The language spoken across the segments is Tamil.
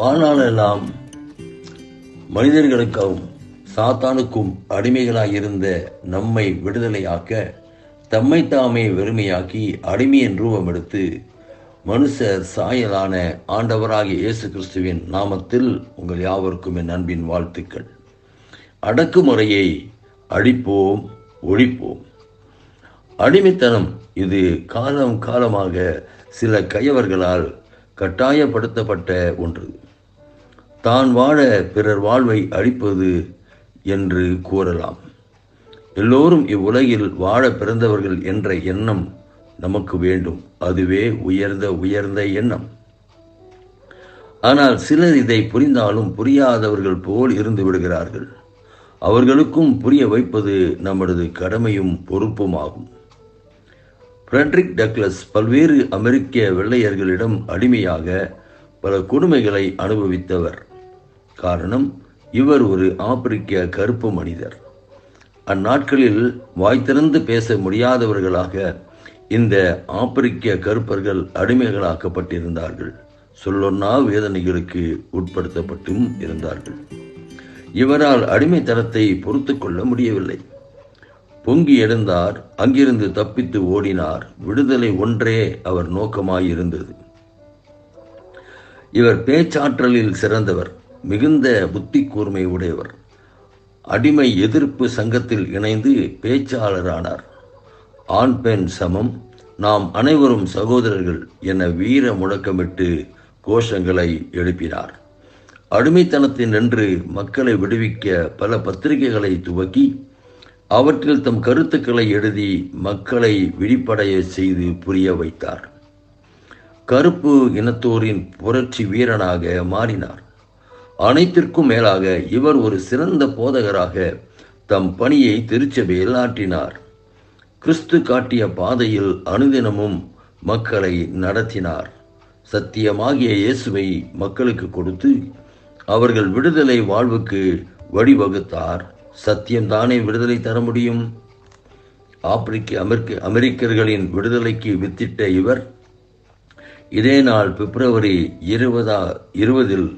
வாழ்நாளெல்லாம் மனிதர்களுக்கும் சாத்தானுக்கும் அடிமைகளாக இருந்த நம்மை விடுதலையாக்க தம்மை தாமே வெறுமையாக்கி அடிமையின் ரூபம் எடுத்து மனுஷர் சாயலான ஆண்டவராகிய இயேசு கிறிஸ்துவின் நாமத்தில் உங்கள் யாவருக்கும் என் அன்பின் வாழ்த்துக்கள். அடக்குமுறையை அழிப்போம் ஒழிப்போம். அடிமைத்தனம் இது காலம் காலமாக சில கையவர்களால் கட்டாயப்படுத்தப்பட்ட ஒன்று. தான் வாழ பிறர் வாழ்வை அழிப்பது என்று கூறலாம். எல்லோரும் இவ்வுலகில் வாழ பிறந்தவர்கள் என்ற எண்ணம் நமக்கு வேண்டும். அதுவே உயர்ந்த உயர்ந்த எண்ணம். ஆனால் சிலர் இதை புரிந்தாலும் புரியாதவர்கள் போல் இருந்து விடுகிறார்கள். அவர்களுக்கும் புரிய வைப்பது நமது கடமையும் பொறுப்புமாகும். ஃப்ரெட்ரிக் டக்ளஸ் பல்வேறு அமெரிக்க வெள்ளையர்களிடம் அடிமையாக பல கொடுமைகளை அனுபவித்தவர். காரணம் இவர் ஒரு ஆப்பிரிக்க கருப்பு மனிதர். அந்நாட்களில் வாய் திறந்து பேச முடியாதவர்களாக இந்த ஆப்பிரிக்க கருப்பர்கள் அடிமைகளாக்கப்பட்டிருந்தார்கள். சொல்லொன்னா வேதனைகளுக்கு உட்படுத்தப்பட்டும் இருந்தார்கள். இவரால் அடிமைத்தனத்தை பொறுத்து கொள்ள முடியவில்லை. பொங்கி எழுந்தார் அங்கிருந்து தப்பித்து ஓடினார். விடுதலை ஒன்றே அவர் நோக்கமாயிருந்தது. இவர் பேச்சாற்றலில் சிறந்தவர். மிகுந்த புத்தி கூர்மை உடையவர். அடிமை எதிர்ப்பு சங்கத்தில் இணைந்து பேச்சாளரானார். ஆண் பெண் சமம். நாம் அனைவரும் சகோதரர்கள் என வீர முழக்கமிட்டு கோஷங்களை எழுப்பினார். அடிமைத்தனத்தின் நின்று மக்களை விடுவிக்க பல பத்திரிகைகளை துவக்கி அவற்றில் தம் கருத்துக்களை எழுதி மக்களை விழிப்படைய செய்து புரிய வைத்தார். கருப்பு இனத்தோரின் புரட்சி வீரனாக மாறினார். அனைத்திற்கும் மேலாக இவர் ஒரு சிறந்த போதகராக தம் பணியை திருச்சபையில் ஆற்றினார். கிறிஸ்து காட்டிய பாதையில் அனுதினமும் மக்களை நடத்தினார். சத்தியமாகிய இயேசுவை மக்களுக்கு கொடுத்து அவர்கள் விடுதலை வாழ்வுக்கு வழிவகுத்தார். சத்தியம்தானே விடுதலை தர முடியும்? ஆப்பிரிக்க அமெரிக்க அமெரிக்கர்களின் விடுதலைக்கு வித்திட்ட இவர் இதே நாள் பிப்ரவரி இருபதா இருபதில்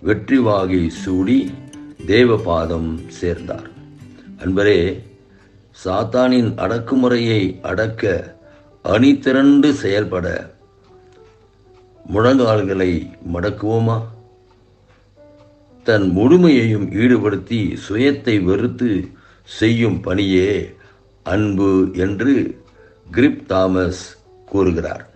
வெற்றி வாகை சூடி தேவபாதம் சேர்ந்தார். அன்பரே சாத்தானின் அடக்குமுறையை அடக்க அணி திரண்டு செயல்பட முழங்கால்களை மடக்குவோமா? தன் முழுமையையும் ஈடுபடுத்தி சுயத்தை வெறுத்து செய்யும் பணியே அன்பு என்று கிரிப் தாமஸ் கூறுகிறார்.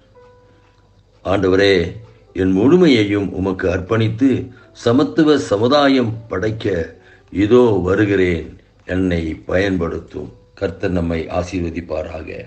ஆண்டவரே என் முழுமையையும் உமக்கு அர்ப்பணித்து சமத்துவ சமுதாயம் படைக்க இதோ வருகிறேன். என்னை பயன்படுத்தும். கர்த்தர் நம்மை ஆசீர்வதிப்பாராக.